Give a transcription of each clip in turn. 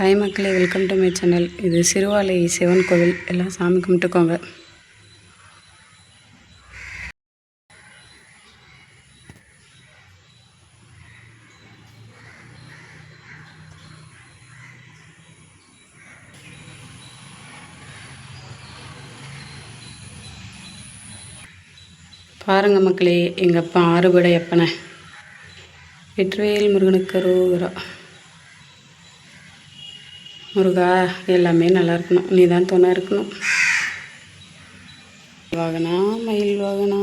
Hi மக்களே welcome to my channel இது சிறுவாலை சிவன் கோவில். எல்லாம் சாமி கும்பிட்டுக்கோங்க. பாருங்க மக்களே எங்கள் அப்பா ஆறுபடை அப்பனை. வெற்றிவேல் முருகனுக்கு அரோகரா. முருகா எல்லாமே நல்லா இருக்கணும். நீ தான் துணை இருக்கணும். வாகனா மயில் வாகனா.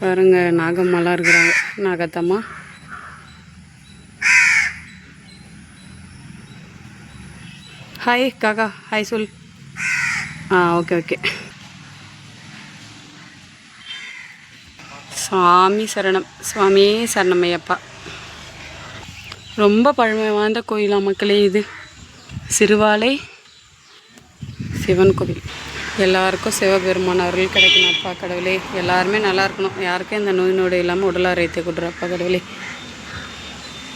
பாருங்க நாகம்மாலாம் இருக்கிறாங்க. நாகத்தம்மா. ஹாய் காக்கா. ஹாய் சொல். ஆ ஓகே ஓகே சாமி சரணம். சுவாமியே சரணமையப்பா ரொம்ப பழமை வாய்ந்த கோயிலா மக்களே இது. சிறுவாலை சிவன் கோவில் எல்லாருக்கும் சிவபெருமான் அருள் கிடைக்கணும் அப்பா கடவுளே. எல்லாருமே நல்லா இருக்கணும். யாருக்கும் இந்த நோய் நோடு இல்லாமல் உடல் ஆரோக்கியத்தை கொடுற அப்பா கடவுளே.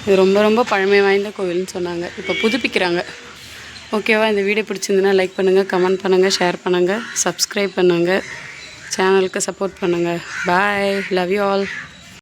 இது ரொம்ப ரொம்ப பழமை வாய்ந்த கோவில்னு சொன்னாங்க. இப்போ புதுப்பிக்கிறாங்க. ஓகேவா இந்த வீடியோ பிடிச்சிருந்துன்னா லைக் பண்ணுங்கள் கமெண்ட் பண்ணுங்கள் ஷேர் பண்ணுங்கள் சப்ஸ்கிரைப் பண்ணுங்கள் சேனலுக்கு சப்போர்ட் பண்ணுங்கள் பாய் லவ் யூ ஆல்